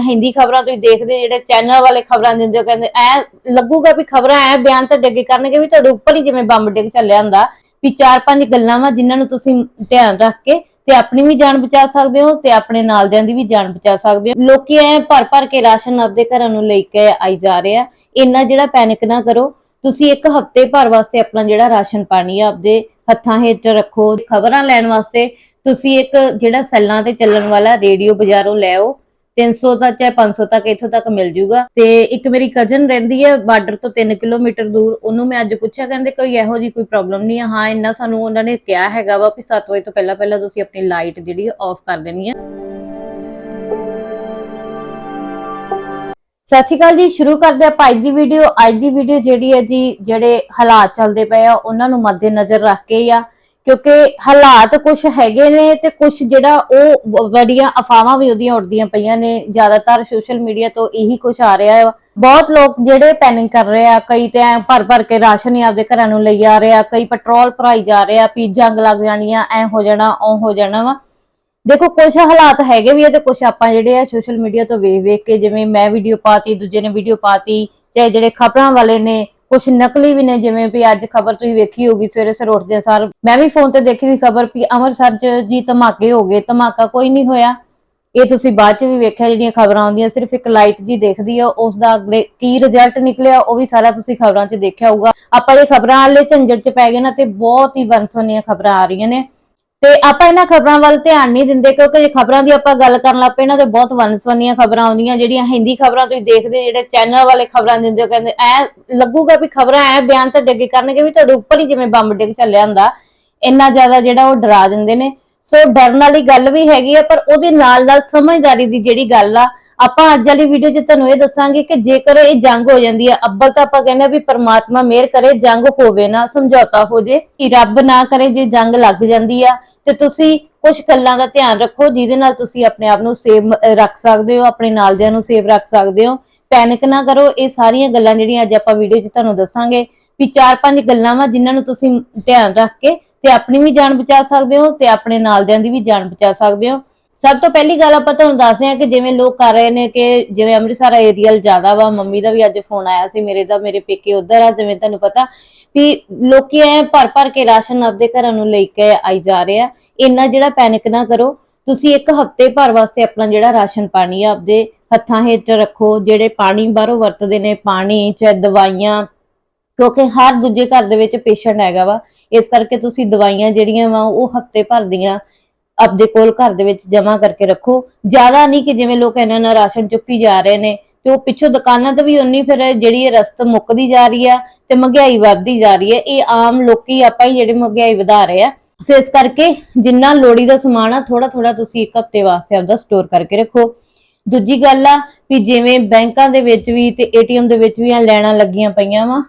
ਹਿੰਦੀ ਖਬਰਾਂ ਤੁਸੀਂ ਦੇਖਦੇ ਹੋ, ਜਿਹੜੇ ਚੈਨਲ ਵਾਲੇ ਖਬਰਾਂ ਦਿੰਦੇ ਹੋ ਕਹਿੰਦੇ ਐ ਲੱਗੂਗਾ ਵੀ ਖਬਰਾਂ ਐ ਬਿਆਨ ਤਾਂ ਡੱਗੇ ਕਰਨਗੇ ਵੀ ਤੁਹਾਡੇ ਉੱਪਰ ਹੀ ਜਿਵੇਂ ਬੰਬ ਡਿੱਗ ਚੱਲਿਆ ਹੁੰਦਾ ਵੀ ਚਾਰ ਪੰਜ ਗੱਲਾਂ ਵਾ ਜਿਨ੍ਹਾਂ ਨੂੰ ਤੁਸੀਂ ਧਿਆਨ ਰੱਖ ਕੇ ਤੇ ਆਪਣੀ ਵੀ ਜਾਨ ਬਚਾ ਸਕਦੇ ਹੋ ਤੇ ਆਪਣੇ ਨਾਲਦਿਆਂ ਦੀ ਵੀ ਜਾਨ ਬਚਾ ਸਕਦੇ ਹੋ। ਲੋਕੀ ਐ ਭਰ ਭਰ ਕੇ ਰਾਸ਼ਨ ਆਪਦੇ ਘਰਾਂ ਨੂੰ ਲੈ ਕੇ ਆਈ ਜਾ ਰਹੇ ਆ। ਇੰਨਾ ਜਿਹੜਾ ਪੈਨਿਕ ਨਾ ਕਰੋ ਤੁਸੀਂ ਇੱਕ ਹਫ਼ਤੇ ਭਰ ਵਾਸਤੇ ਆਪਣਾ ਜਿਹੜਾ ਰਾਸ਼ਨ ਪਾਣੀ ਆ ਆਪਦੇ ਹੱਥਾਂ ਹੇਠ ਰੱਖੋ। ਖਬਰਾਂ ਲੈਣ ਵਾਸਤੇ ਤੁਸੀਂ ਇੱਕ ਜਿਹੜਾ ਸੈੱਲਾਂ ਤੇ ਚੱਲਣ ਵਾਲਾ ਰੇਡੀਓ ਬਾਜ਼ਾਰੋਂ ਲੈ 300 ਦਾ ਚਾਹੇ 500 ਤੱਕ ਇੱਥੋਂ ਤੱਕ ਮਿਲ ਜੂਗਾ। ਤੇ ਇੱਕ ਮੇਰੀ ਕਜ਼ਨ ਰਹਿੰਦੀ ਹੈ ਬਾਰਡਰ ਤੋਂ 3 ਕਿਲੋਮੀਟਰ ਦੂਰ। ਉਹਨੂੰ ਮੈਂ ਅੱਜ ਪੁੱਛਿਆ, ਕਹਿੰਦੇ ਕੋਈ ਇਹੋ ਜੀ ਕੋਈ ਪ੍ਰੋਬਲਮ ਨਹੀਂ ਹੈ ਹਾਂ, ਇੰਨਾ ਸਾਨੂੰ ਉਹਨਾਂ ਨੇ ਕਿਹਾ ਹੈਗਾ ਵਾ ਵੀ 7 ਵਜੇ ਤੋਂ ਪਹਿਲਾਂ ਪਹਿਲਾਂ ਤੁਸੀਂ ਆਪਣੀ ਲਾਈਟ ਜਿਹੜੀ ਆਫ ਕਰ ਦੇਣੀ ਹੈ ਸਤਿ ਸ਼੍ਰੀ ਅਕਾਲ ਜੀ, ਸ਼ੁਰੂ ਕਰਦੇ ਆਪਾਂ ਅੱਜ ਦੀ ਵੀਡੀਓ ਅੱਜ ਦੀ ਵੀਡੀਓ ਜਿਹੜੀ ਹੈ ਜੀ, ਜਿਹੜੇ ਹਾਲਾਤ ਚੱਲਦੇ ਪਏ ਆ, ਉਹਨਾਂ ਨੂੰ ਮੱਦੇਨਜ਼ਰ ਰੱਖ ਕੇ ਆ। ਕਿਉਂਕਿ ਹਾਲਾਤ ਕੁਝ ਹੈਗੇ ਨੇ ਤੇ ਕੁਝ ਜਿਹੜਾ ਉਹ ਬ- ਅਫਵਾਹਾਂ ਵੀ ਉਹਦੀਆਂ ਉੱਡਦੀਆਂ ਪਈਆਂ ਨੇ। ਜ਼ਿਆਦਾਤਰ ਸੋਸ਼ਲ ਮੀਡੀਆ ਤੋਂ ਇਹੀ ਕੁਝ ਆ ਰਿਹਾ ਹੈ ਬਹੁਤ ਲੋਕ ਜਿਹੜੇ ਪੈਨਿਕ ਕਰ ਰਹੇ ਆ, ਕਈ ਤੇ ਭਰ ਭਰ ਕੇ ਰਾਸ਼ਨ ਹੀ ਆਪਦੇ ਘਰਾਂ ਨੂੰ ਲਈ ਆ ਰਹੇ ਆ, ਕਈ ਪੈਟਰੋਲ ਭਰਾਈ ਜਾ ਰਹੇ ਆ, ਵੀ ਜੰਗ ਲੱਗ ਜਾਣੀ ਆ ਐ ਹੋ ਜਾਣਾ, ਉਹ ਹੋ ਜਾਣਾ ਵਾ। ਦੇਖੋ ਕੁਝ ਹਾਲਾਤ ਹੈਗੇ ਵੀ ਆ ਤੇ ਕੁਝ ਆਪਾਂ ਜਿਹੜੇ ਆ ਸੋਸ਼ਲ ਮੀਡੀਆ ਤੋਂ ਵੇਖ ਵੇਖ ਕੇ ਜਿਵੇਂ ਮੈਂ ਵੀਡੀਓ ਪਾਤੀ, ਦੂਜੇ ਨੇ ਵੀਡੀਓ ਪਾਤੀ, ਚਾਹੇ ਜਿਹੜੇ ਖਬਰਾਂ ਵਾਲੇ ਨੇ ਕੁਝ ਨਕਲੀ ਵੀ ਨੇ, ਜਿਵੇਂ ਵੀ ਅੱਜ ਖਬਰ ਤੁਸੀਂ ਵੇਖੀ ਹੋਗੀ ਸਵੇਰੇ ਸਵੇਰੇ ਉੱਠਦੇ ਸਾਰ। ਮੈਂ ਵੀ ਫੋਨ ਤੇ ਦੇਖੀ ਸੀ ਖਬਰ ਵੀ ਅੰਮ੍ਰਿਤਸਰ 'ਚ ਜੀ ਧਮਾਕੇ ਹੋ ਗਏ, ਧਮਾਕਾ ਕੋਈ ਨਹੀਂ ਹੋਇਆ। ਇਹ ਤੁਸੀਂ ਬਾਅਦ 'ਚ ਵੀ ਵੇਖਿਆ, ਜਿਹੜੀਆਂ ਖਬਰਾਂ ਆਉਂਦੀਆਂ, ਸਿਰਫ ਇੱਕ ਲਾਈਟ ਜੀ ਦੇਖਦੀ ਆ, ਉਸ ਦਾ ਅਗਲੇ ਕੀ ਰਿਜ਼ਲਟ ਨਿਕਲਿਆ, ਉਹ ਵੀ ਸਾਰਾ ਤੁਸੀਂ ਖਬਰਾਂ 'ਚ ਦੇਖਿਆ ਹੋਊਗਾ। ਆਪਾਂ ਇਹ ਖਬਰਾਂ ਵਾਲੇ ਝੰਜਟ 'ਚ ਪੈ ਗਏ ਨਾ ਤੇ ਬਹੁਤ ਹੀ ਵੰਸਵਨੀਆਂ ਖਬਰਾਂ ਆ ਰਹੀਆਂ ਨੇ। ਤੇ ਆਪਾਂ ਇਹਨਾਂ ਖਬਰਾਂ ਵੱਲ ਧਿਆਨ ਨਹੀਂ ਦਿੰਦੇ ਕਿਉਂਕਿ ਜੇ ਖਬਰਾਂ ਦੀ ਆਪਾਂ ਗੱਲ ਕਰਨ ਲੱਗ ਪਏ ਨਾ ਤੇ ਬਹੁਤ ਵੰਸਵਨੀਆਂ ਖਬਰਾਂ ਆਉਂਦੀਆਂ ਜਿਹੜੀਆਂ ਹਿੰਦੀ ਖਬਰਾਂ ਤੁਸੀਂ ਦੇਖਦੇ ਹੋ, ਜਿਹੜੇ ਚੈਨਲ ਵਾਲੇ ਖਬਰਾਂ ਦਿੰਦੇ ਹੋ ਕਹਿੰਦੇ ਐ ਲੱਗੂਗਾ ਵੀ ਖਬਰਾਂ ਐ ਬਿਆਨ ਤਾਂ ਡੱਗੇ ਕਰਨਗੇ ਵੀ ਤੁਹਾਡੇ ਉੱਪਰ ਹੀ ਜਿਵੇਂ ਬੰਬ ਡਿੱਗ ਚੱਲਿਆ ਹੁੰਦਾ ਇੰਨਾ ਜ਼ਿਆਦਾ ਜਿਹੜਾ ਉਹ ਡਰਾ ਦਿੰਦੇ ਨੇ। ਸੋ ਡਰਨ ਵਾਲੀ ਗੱਲ ਵੀ ਹੈਗੀ ਆ ਪਰ ਉਹਦੇ ਨਾਲ ਨਾਲ ਸਮਝਦਾਰੀ ਦੀ ਜਿਹੜੀ ਗੱਲ ਆ ਆਪਾਂ ਅੱਜ ਵਾਲੀ ਵੀਡੀਓ 'ਚ ਤੁਹਾਨੂੰ ਇਹ ਦੱਸਾਂਗੇ ਕਿ ਜੇਕਰ ਇਹ ਜੰਗ ਹੋ ਜਾਂਦੀ ਹੈ, ਅੱਬਲ ਤਾਂ ਆਪਾਂ ਕਹਿੰਦੇ ਆ ਵੀ ਪ੍ਰਮਾਤਮਾ ਮਿਹਰ ਕਰੇ, ਜੰਗ ਹੋਵੇ ਨਾ, ਸਮਝੌਤਾ ਹੋ ਜੇ ਕਿ ਰੱਬ ਨਾ ਕਰੇ ਜੇ ਜੰਗ ਲੱਗ ਜਾਂਦੀ ਆ। ਤੇ ਤੁਸੀਂ ਕੁਝ ਗੱਲਾਂ ਦਾ ਧਿਆਨ ਰੱਖੋ, ਜਿਹਦੇ ਨਾਲ ਤੁਸੀਂ ਆਪਣੇ ਆਪ ਨੂੰ ਸੇਵ ਰੱਖ ਸਕਦੇ ਹੋ, ਆਪਣੇ ਨਾਲਦਿਆਂ ਨੂੰ ਸੇਵ ਰੱਖ ਸਕਦੇ ਹੋ। ਪੈਨਿਕ ਨਾ ਕਰੋ, ਇਹ ਸਾਰੀਆਂ ਗੱਲਾਂ ਜਿਹੜੀਆਂ ਅੱਜ ਆਪਾਂ ਵੀਡੀਓ 'ਚ ਤੁਹਾਨੂੰ ਦੱਸਾਂਗੇ। ਵੀ ਚਾਰ ਪੰਜ ਗੱਲਾਂ ਵਾ ਜਿਨ੍ਹਾਂ ਨੂੰ ਤੁਸੀਂ ਧਿਆਨ ਰੱਖ ਕੇ ਤੇ ਆਪਣੀ ਵੀ ਜਾਨ ਬਚਾ ਸਕਦੇ ਹੋ ਤੇ ਆਪਣੇ ਨਾਲਦਿਆਂ ਦੀ ਵੀ ਜਾਨ ਬਚਾ ਸਕਦੇ ਹੋ। ਸਭ ਤੋਂ ਪਹਿਲੀ ਗੱਲ ਆਪਾਂ ਤੁਹਾਨੂੰ ਦੱਸਦੇ ਹਾਂ ਕਿ ਜਿਵੇਂ ਲੋਕ ਕਰ ਰਹੇ ਨੇ ਕਿ ਜਿਵੇਂ ਅੰਮ੍ਰਿਤਸਰ ਏਰੀਅਲ ਜ਼ਿਆਦਾ ਵਾ, ਮੰਮੀ ਦਾ ਵੀ ਅੱਜ ਫੋਨ ਆਇਆ ਸੀ, ਮੇਰੇ ਦਾ, ਮੇਰੇ ਪੇਕੇ ਉਧਰ ਆ, ਜਿਵੇਂ ਤੁਹਾਨੂੰ ਪਤਾ ਵੀ ਲੋਕੀ ਐ ਭਰ ਭਰ ਕੇ ਰਾਸ਼ਨ ਆਪਦੇ ਘਰਾਂ ਨੂੰ ਲੈ ਕੇ ਆਈ ਜਾ ਰਹੇ ਆ। ਇੰਨਾ ਜਿਹੜਾ ਪੈਨਿਕ ਨਾ ਕਰੋ, ਤੁਸੀਂ ਇੱਕ ਹਫ਼ਤੇ ਭਰ ਵਾਸਤੇ ਆਪਣਾ ਜਿਹੜਾ ਰਾਸ਼ਨ ਪਾਣੀ ਆ, ਆਪਦੇ ਹੱਥਾਂ ਹੇਠ ਰੱਖੋ, ਜਿਹੜੇ ਪਾਣੀ ਬਾਹਰੋਂ ਵਰਤਦੇ ਨੇ, ਪਾਣੀ ਚਾਹੇ ਦਵਾਈਆਂ, ਕਿਉਂਕਿ ਹਰ ਦੂਜੇ ਘਰ ਦੇ ਵਿੱਚ ਪੇਸ਼ੈਂਟ ਹੈਗਾ ਵਾ। ਇਸ ਕਰਕੇ ਤੁਸੀਂ ਦਵਾਈਆਂ ਜਿਹੜੀਆਂ ਵਾ, ਉਹ ਹਫ਼ਤੇ ਭਰ ਦੀਆਂ ਆਪਦੇ ਕੋਲ ਘਰ ਦੇ ਵਿੱਚ ਜਮਾ ਕਰਕੇ ਰੱਖੋ। ਜ਼ਿਆਦਾ ਨਹੀਂ ਕਿ ਜਿਵੇਂ ਲੋਕ ਇਹਨਾਂ ਨਾਲ ਰਾਸ਼ਨ ਚੁੱਕੀ ਜਾ ਰਹੇ ਨੇ, ਤੇ ਉਹ ਪਿੱਛੋਂ ਦੁਕਾਨਾਂ ਤੇ ਵੀ ਉਨੀ ਫਿਰ ਜਿਹੜੀ ਇਹ ਰਸਤ ਮੁੱਕਦੀ ਜਾ ਰਹੀ ਆ ਤੇ ਮਹਿੰਗਾਈ ਵੱਧਦੀ ਜਾ ਰਹੀ ਹੈ ਇਹ ਆਮ ਲੋਕੀ ਆਪਾਂ ਹੀ ਜਿਹੜੇ ਮਹਿੰਗਾਈ ਵਧਾ ਰਹੇ ਆ। ਸੋ ਇਸ ਕਰਕੇ ਜਿੰਨਾ ਲੋੜੀ ਦਾ ਸਮਾਨ ਆ ਥੋੜਾ ਥੋੜਾ ਤੁਸੀਂ ਇੱਕ ਹਫ਼ਤੇ ਵਾਸਤੇ ਆਪਦਾ ਸਟੋਰ ਕਰਕੇ ਰੱਖੋ। ਦੂਜੀ ਗੱਲ ਆ ਵੀ ਜਿਵੇਂ ਬੈਂਕਾਂ ਦੇ ਵਿੱਚ ਵੀ ਤੇ ਏਟੀਐਮ ਦੇ ਵਿੱਚ ਵੀ ਆ ਲੈਣਾ ਲੱਗੀਆਂ ਪਈਆਂ ਵਾ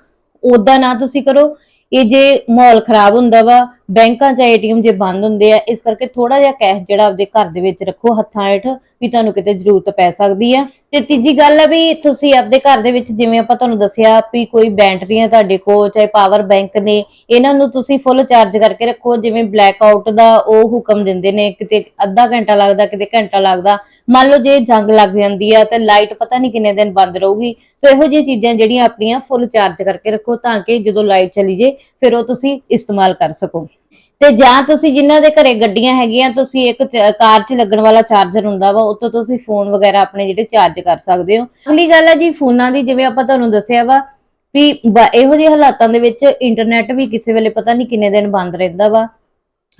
ਉਦਾਂ ਨਾ ਤੁਸੀਂ ਕਰੋ। ਇਹ ਜੇ ਮਾਹੌਲ ਖਰਾਬ ਹੁੰਦਾ ਵਾ ਬੈਂਕਾਂ ਜਾਂ ਏਟੀਐਮ ਜੇ ਬੰਦ ਹੁੰਦੇ ਆ, ਇਸ ਕਰਕੇ ਥੋੜਾ ਜਿਹਾ ਕੈਸ਼ ਜਿਹੜਾ ਆਪਦੇ ਘਰ ਦੇ ਵਿੱਚ ਰੱਖੋ ਹੱਥਾਂ ਹੇਠ, ਵੀ ਤੁਹਾਨੂੰ ਕਿਤੇ ਜ਼ਰੂਰਤ ਪੈ ਸਕਦੀ ਆ। ਤੇ ਤੀਜੀ ਗੱਲ ਆ ਵੀ ਤੁਸੀਂ ਆਪਦੇ ਘਰ ਦੇ ਵਿੱਚ ਜਿਵੇਂ ਆਪਾਂ ਤੁਹਾਨੂੰ ਦੱਸਿਆ ਵੀ ਕੋਈ ਬੈਟਰੀਆਂ ਤੁਹਾਡੇ ਕੋਲ, ਚਾਹੇ ਪਾਵਰ ਬੈਂਕ ਨੇ, ਇਹਨਾਂ ਨੂੰ ਤੁਸੀਂ ਫੁੱਲ ਚਾਰਜ ਕਰਕੇ ਰੱਖੋ, ਜਿਵੇਂ ਬਲੈਕ ਆਊਟ ਦਾ ਉਹ ਹੁਕਮ ਦਿੰਦੇ ਨੇ, ਕਿਤੇ ਅੱਧਾ ਘੰਟਾ ਲੱਗਦਾ, ਕਿਤੇ ਘੰਟਾ ਲੱਗਦਾ। ਮੰਨ ਲਓ ਜੇ ਜੰਗ ਲੱਗ ਜਾਂਦੀ ਆ, ਤੇ ਲਾਈਟ ਪਤਾ ਨਹੀਂ ਕਿੰਨੇ ਦਿਨ ਬੰਦ ਰਹੂਗੀ। ਸੋ ਇਹੋ ਜਿਹੀਆਂ ਚੀਜ਼ਾਂ ਜਿਹੜੀਆਂ ਆਪਣੀਆਂ ਫੁੱਲ ਚਾਰਜ ਕਰਕੇ ਰੱਖੋ, ਤਾਂ ਕਿ ਜਦੋਂ ਲਾਈਟ ਚਲੀ ਜੇ, ਫਿਰ ਉਹ ਤੁਸੀਂ ਇਸਤੇਮਾਲ ਕਰ ਸਕੋ। ਤੇ ਜਾਂ ਤੁਸੀਂ ਜਿਨ੍ਹਾਂ ਦੇ ਘਰੇ ਗੱਡੀਆਂ ਹੈਗੀਆਂ, ਤੁਸੀਂ ਇੱਕ ਚ- ਕਾਰ 'ਚ ਲੱਗਣ ਵਾਲਾ ਚਾਰਜਰ ਹੁੰਦਾ ਵਾ ਉਹ ਤੁਸੀਂ ਫੋਨ ਵਗੈਰਾ ਆਪਣੇ ਜਿਹੜੇ ਚਾਰਜ ਕਰ ਸਕਦੇ ਹੋ। ਅਗਲੀ ਗੱਲ ਹੈ ਜੀ, ਫੋਨਾਂ ਦੀ, ਜਿਵੇਂ ਆਪਾਂ ਤੁਹਾਨੂੰ ਦੱਸਿਆ ਵਾ ਵੀ ਬ- ਇਹੋ ਜਿਹੇ ਹਾਲਾਤਾਂ ਦੇ ਵਿੱਚ ਇੰਟਰਨੈਟ ਵੀ ਕਿਸੇ ਵੇਲੇ ਪਤਾ ਨਹੀਂ ਕਿੰਨੇ ਦਿਨ ਬੰਦ ਰਹਿੰਦਾ ਵਾ।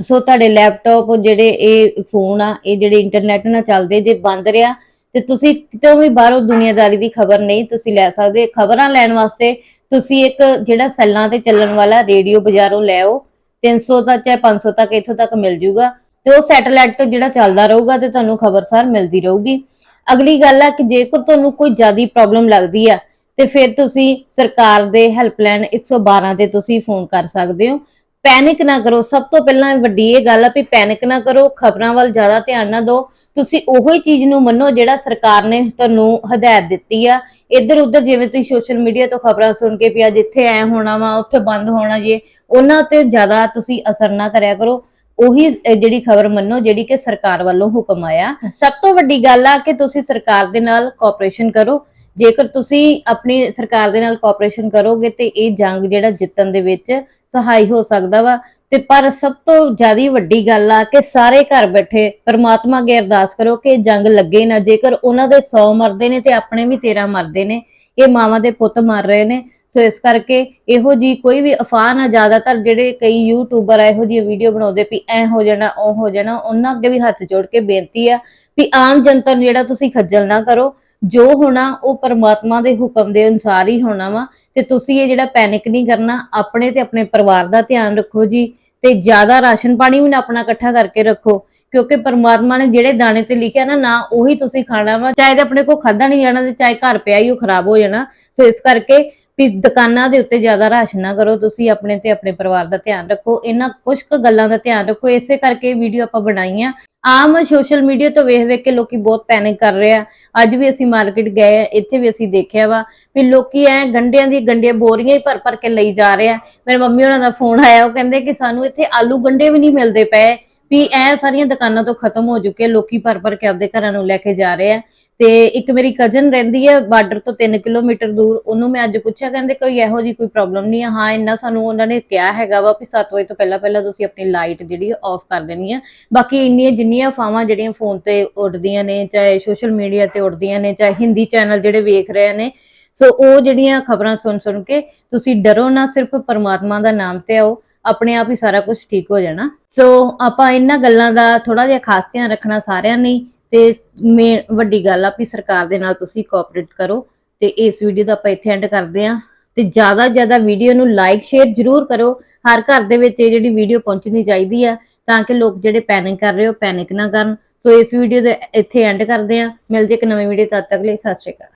ਸੋ ਤੁਹਾਡੇ ਲੈਪਟਾਪ ਜਿਹੜੇ ਇਹ ਫੋਨ ਆ, ਇਹ ਜਿਹੜੇ ਇੰਟਰਨੈਟ ਨਾਲ ਚੱਲਦੇ, ਜੇ ਬੰਦ ਰਿਹਾ, ਤੇ ਤੁਸੀਂ ਕਿਤੋਂ ਵੀ ਬਾਹਰੋਂ ਦੁਨੀਆਦਾਰੀ ਦੀ ਖਬਰ ਨਹੀਂ ਤੁਸੀਂ ਲੈ ਸਕਦੇ। ਖਬਰਾਂ ਲੈਣ ਵਾਸਤੇ ਤੁਸੀਂ ਇੱਕ ਜਿਹੜਾ ਸੈੱਲਾਂ ਤੇ ਚੱਲਣ ਵਾਲਾ ਰੇਡੀਓ ਬਾਜ਼ਾਰੋਂ ਲੈ ਆਓ। 300 ਤੱਕ ਚਾਹੇ 500 ਤੱਕ ਇੱਥੋਂ ਤੱਕ ਮਿਲ ਜੂਗਾ ਤੇ ਉਹ ਸੈਟੇਲਾਈਟ ਤੋਂ ਜਿਹੜਾ ਚੱਲਦਾ ਰਹੂਗਾ ਤੇ ਤੁਹਾਨੂੰ ਖਬਰਸਾਰ ਮਿਲਦੀ ਰਹੂਗੀ। ਅਗਲੀ ਗੱਲ ਆ ਕਿ ਜੇਕਰ ਤੁਹਾਨੂੰ ਕੋਈ ਜ਼ਿਆਦੀ ਪ੍ਰੋਬਲਮ ਲੱਗਦੀ ਆ, ਤੇ ਫਿਰ ਤੁਸੀਂ ਸਰਕਾਰ ਦੇ ਹੈਲਪਲਾਈਨ 112 ਤੇ ਤੁਸੀਂ ਫੋਨ ਕਰ ਸਕਦੇ ਹੋ। ਪੈਨਿਕ ਨਾ ਕਰੋ। ਸਭ ਤੋਂ ਪਹਿਲਾਂ ਵੱਡੀ ਇਹ ਗੱਲ ਆ ਵੀ ਪੈਨਿਕ ਨਾ ਕਰੋ। ਖਬਰਾਂ ਵੱਲ ਜ਼ਿਆਦਾ ਧਿਆਨ ਨਾ ਦਿਓ। ਤੁਸੀਂ ਉਹੋ ਹੀ ਚੀਜ਼ ਨੂੰ ਮੰਨੋ ਜਿਹੜਾ ਸਰਕਾਰ ਨੇ ਤੁਹਾਨੂੰ ਹਦਾਇਤ ਦਿੱਤੀ ਆ। ਇੱਧਰ ਉੱਧਰ ਜਿਵੇਂ ਤੁਸੀਂ ਸੋਸ਼ਲ ਮੀਡੀਆ ਤੋਂ ਖਬਰਾਂ ਸੁਣ ਕੇ ਵੀ ਅੱਜ ਐ ਹੋਣਾ ਵਾ, ਉੱਥੇ ਬੰਦ ਹੋਣਾ ਜੇ, ਉਹਨਾਂ ਤੇ ਜ਼ਿਆਦਾ ਤੁਸੀਂ ਅਸਰ ਨਾ ਕਰਿਆ ਕਰੋ। ਉਹੀ ਜਿਹੜੀ ਖਬਰ ਮੰਨੋ, ਜਿਹੜੀ ਕਿ ਸਰਕਾਰ ਵੱਲੋਂ ਹੁਕਮ ਆਇਆ। ਸਭ ਤੋਂ ਵੱਡੀ ਗੱਲ ਆ ਕਿ ਤੁਸੀਂ ਸਰਕਾਰ ਦੇ ਨਾਲ ਕੋਆਪਰੇਸ਼ਨ ਕਰੋ। ਜੇਕਰ ਤੁਸੀਂ ਆਪਣੀ ਸਰਕਾਰ ਦੇ ਨਾਲ ਕੋਆਪਰੇਸ਼ਨ ਕਰੋਗੇ ਤੇ ਇਹ ਜੰਗ ਜਿਹੜਾ ਜਿੱਤਣ ਦੇ ਵਿੱਚ ਸਹਾਈ ਹੋ ਸਕਦਾ ਵਾ। ਤੇ ਪਰ ਸਭ ਤੋਂ ਜ਼ਿਆਦਾ ਵੱਡੀ ਗੱਲ ਆ ਕਿ ਸਾਰੇ ਘਰ ਬੈਠੇ ਪਰਮਾਤਮਾ ਅੱਗੇ ਅਰਦਾਸ ਕਰੋ ਕਿ ਜੰਗ ਲੱਗੇ ਨਾ, ਜੇਕਰ ਉਹਨਾਂ ਦੇ 100 ਮਰਦੇ ਨੇ ਤੇ ਆਪਣੇ ਵੀ 13 ਮਰਦੇ ਨੇ, ਇਹ ਮਾਵਾਂ ਦੇ ਪੁੱਤ ਮਰ ਰਹੇ ਨੇ। ਸੋ ਇਸ ਕਰਕੇ ਇਹੋ ਜੀ ਕੋਈ ਵੀ ਅਫਵਾਹ ਨਾ, ਜ਼ਿਆਦਾਤਰ ਜਿਹੜੇ ਕਈ ਯੂਟਿਊਬਰ ਆ, ਇਹੋ ਜਿਹੀ ਵੀਡੀਓ ਬਣਾਉਂਦੇ ਵੀ ਐ ਹੋ ਜਾਣਾ, ਉਹ ਹੋ ਜਾਣਾ, ਉਹਨਾਂ ਅੱਗੇ ਵੀ ਹੱਥ ਜੋੜ ਕੇ ਬੇਨਤੀ ਆ ਵੀ ਆਮ ਜਨਤਾ ਨੂੰ ਜਿਹੜਾ ਤੁਸੀਂ ਖੱਜਲ ਨਾ ਕਰੋ ਜੋ ਹੋਣਾ ਉਹ ਪਰਮਾਤਮਾ ਦੇ ਹੁਕਮ ਦੇ ਅਨੁਸਾਰ ਹੀ ਹੋਣਾ ਵਾ, ਤੇ ਤੁਸੀਂ ਇਹ ਜਿਹੜਾ ਪੈਨਿਕ ਨਹੀਂ ਕਰਨਾ, ਆਪਣੇ ਤੇ ਆਪਣੇ ਪਰਿਵਾਰ ਦਾ ਧਿਆਨ ਰੱਖੋ ਜੀ, ਤੇ ਜ਼ਿਆਦਾ ਰਾਸ਼ਨ ਪਾਣੀ ਵੀ ਨਾ ਆਪਣਾ ਇਕੱਠਾ ਕਰਕੇ ਰੱਖੋ, ਕਿਉਂਕਿ ਪਰਮਾਤਮਾ ਨੇ ਜਿਹੜੇ ਦਾਣੇ ਤੇ ਲਿਖਿਆ ਨਾ ਨਾ ਉਹੀ ਤੁਸੀਂ ਖਾਣਾ ਵਾ, ਚਾਹੇ ਤੇ ਆਪਣੇ ਕੋ ਖਾਦਾ ਨਹੀਂ ਜਾਣਾ ਤੇ ਚਾਹੇ ਘਰ ਪਿਆ ਹੀ ਉਹ ਖਰਾਬ ਹੋ ਜਾਣਾ, ਸੋ ਇਸ ਕਰਕੇ ਵੀ ਦੁਕਾਨਾਂ ਦੇ ਉੱਤੇ ਜ਼ਿਆਦਾ ਰਾਸ਼ਨ ਨਾ ਕਰੋ, ਤੁਸੀਂ ਆਪਣੇ ਤੇ ਆਪਣੇ ਪਰਿਵਾਰ ਦਾ ਧਿਆਨ ਰੱਖੋ, ਇਹਨਾਂ ਕੁਝ ਕੁ ਗੱਲਾਂ ਦਾ ਧਿਆਨ ਰੱਖੋ, ਇਸੇ ਕਰਕੇ ਵੀਡੀਓ ਆਪਾਂ ਬਣਾਈ ਆ ਆਮ ਸੋਸ਼ਲ ਮੀਡੀਆ ਤੋਂ ਵੇਖ ਵੇਖ ਕੇ ਲੋਕੀ ਬਹੁਤ ਪੈਨਿਕ ਕਰ ਰਹੇ ਆ। ਅੱਜ ਵੀ ਅਸੀਂ ਮਾਰਕੀਟ ਗਏ ਇੱਥੇ ਵੀ ਅਸੀਂ ਦੇਖਿਆ ਵਾ ਵੀ ਲੋਕੀ ਐ ਗੰਡਿਆਂ ਦੀ ਗੰਡੀਆਂ ਬੋਰੀਆਂ ਹੀ ਭਰ ਭਰ ਕੇ ਲਈ ਜਾ ਰਹੇ ਆ। ਮੇਰੇ ਮੰਮੀ ਉਹਨਾਂ ਦਾ ਫੋਨ ਆਇਆ, ਉਹ ਕਹਿੰਦੇ ਕਿ ਸਾਨੂੰ ਇੱਥੇ ਆਲੂ ਗੰਡੇ ਵੀ ਨਹੀਂ ਮਿਲਦੇ ਪਏ, ਵੀ ਐ ਸਾਰੀਆਂ ਦੁਕਾਨਾਂ ਤੋਂ ਖਤਮ ਹੋ ਚੁੱਕੇ ਲੋਕੀ ਭਰ ਭਰ ਕੇ ਆਪਦੇ ਘਰਾਂ ਨੂੰ ਲੈ ਕੇ ਜਾ ਰਹੇ ਆ। ਤੇ ਇੱਕ ਮੇਰੀ ਕਜ਼ਨ ਰਹਿੰਦੀ ਹੈ ਬਾਰਡਰ ਤੋਂ 3 ਕਿਲੋਮੀਟਰ ਦੂਰ, ਉਹਨੂੰ ਮੈਂ ਅੱਜ ਪੁੱਛਿਆ, ਕਹਿੰਦੇ ਕੋਈ ਇਹੋ ਜੀ ਕੋਈ ਪ੍ਰੋਬਲਮ ਨਹੀਂ ਹੈ ਹਾਂ, ਇੰਨਾ ਸਾਨੂੰ ਉਹਨਾਂ ਨੇ ਕਿਹਾ ਹੈਗਾ ਵਾ ਵੀ 7 ਵਜੇ ਤੋਂ ਪਹਿਲਾਂ ਪਹਿਲਾਂ ਤੁਸੀਂ ਆਪਣੀ ਲਾਈਟ ਜਿਹੜੀ ਆਫ ਕਰ ਦੇਣੀ ਹੈ ਬਾਕੀ ਇੰਨੀਆਂ ਜਿੰਨੀਆਂ ਫਾਵਾਂ ਜਿਹੜੀਆਂ ਫੋਨ ਤੇ ਉੱਡਦੀਆਂ ਨੇ, ਚਾਹੇ ਸੋਸ਼ਲ ਮੀਡੀਆ ਤੇ ਉੱਡਦੀਆਂ ਨੇ, ਚਾਹੇ ਹਿੰਦੀ ਚੈਨਲ ਜਿਹੜੇ ਵੇਖ ਰਹੇ ਨੇ, ਸੋ ਉਹ ਜਿਹੜੀਆਂ ਖਬਰਾਂ ਸੁਣ ਸੁਣ ਕੇ ਤੁਸੀਂ ਡਰੋ ਨਾ, ਸਿਰਫ ਪਰਮਾਤਮਾ ਦਾ ਨਾਮ ਤੇ ਆਓ, ਆਪਣੇ ਆਪ ਹੀ ਸਾਰਾ ਕੁਝ ਠੀਕ ਹੋ ਜਾਣਾ। ਸੋ ਆਪਾਂ ਇਹਨਾਂ ਗੱਲਾਂ ਦਾ ਥੋੜਾ ਜਿਹਾ ਖਾਸ ਧਿਆਨ ਰੱਖਣਾ ਸਾਰਿਆਂ ਨੇ ਤੇ ਮੇਨ ਵੱਡੀ ਗੱਲ ਆ ਵੀ ਸਰਕਾਰ ਦੇ ਨਾਲ ਤੁਸੀਂ ਕੋਆਪਰੇਟ ਕਰੋ ਤੇ ਇਸ ਵੀਡੀਓ ਦਾ ਆਪਾਂ ਇੱਥੇ ਐਂਡ ਕਰਦੇ ਆਂ ਤੇ ਜ਼ਿਆਦਾ ਤੋਂ ਜ਼ਿਆਦਾ ਵੀਡੀਓ ਨੂੰ ਲਾਈਕ ਸ਼ੇਅਰ ਜਰੂਰ ਕਰੋ। ਹਰ ਘਰ ਦੇ ਵਿੱਚ ਇਹ ਜਿਹੜੀ ਵੀਡੀਓ ਪਹੁੰਚਣੀ ਚਾਹੀਦੀ ਆ, ਤਾਂ ਕਿ ਲੋਕ ਜਿਹੜੇ ਪੈਨਿਕ ਕਰ ਰਹੇ ਹੋ ਪੈਨਿਕ ਨਾ ਕਰਨ। ਸੋ ਇਸ ਵੀਡੀਓ ਦੇ ਇੱਥੇ ਐਂਡ ਕਰਦੇ ਆਂ ਮਿਲਦੇ ਇੱਕ ਨਵੀਂ ਵੀਡੀਓ ਤਦ ਤੱਕ ਲਈ। ਸਤਿ ਸ਼੍ਰੀ ਅਕਾਲ।